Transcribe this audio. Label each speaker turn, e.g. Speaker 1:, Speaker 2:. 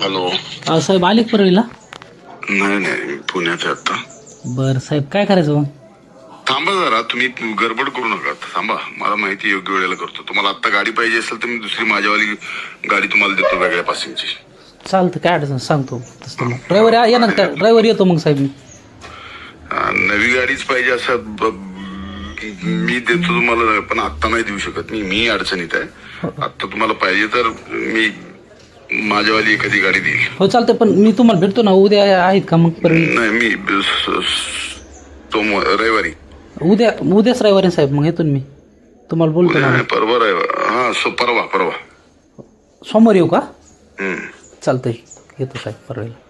Speaker 1: Hello.
Speaker 2: साहेब आले का परळीला?
Speaker 1: नाही नाही पुण्यात आहे आता.
Speaker 2: बरं साहेब काय करायचं
Speaker 1: थांबा जरा तुम्ही गडबड करू नका. थांबा मला माहिती योग्य वेळेला करतो. तुम्हाला आता गाडी पाहिजे असेल तर मी दुसरी माझ्यावाली गाडी तुम्हाला देतो वेगळ्या पासिंगची
Speaker 2: चालतं काय अडचण सांगतो ड्रायव्हर येणार ड्रायव्हर येतो मग साहेब मी.
Speaker 1: नवी गाडीच पाहिजे असं मी देतो तुम्हाला पण आता नाही देऊ शकत मी. मी अडचणीत आहे. आता तुम्हाला पाहिजे तर मी माझ्यावाली एखादी गाडी देईल.
Speaker 2: हो चालतं पण मी तुम्हाला भेटतो ना. उद्या आहेत का मग परळी
Speaker 1: नाही मी ब- स- स- सोमवार रविवारी.
Speaker 2: उद्या उद्याच रविवारी साहेब मग येतो ना मी. तुम्हाला बोलतो
Speaker 1: उद्या
Speaker 2: ना
Speaker 1: नाही, परवा रविवार. हा सो परवा परवा.
Speaker 2: सोमवार येऊ का?
Speaker 1: हम्म.
Speaker 2: चालतंय. येतो साहेब परळीला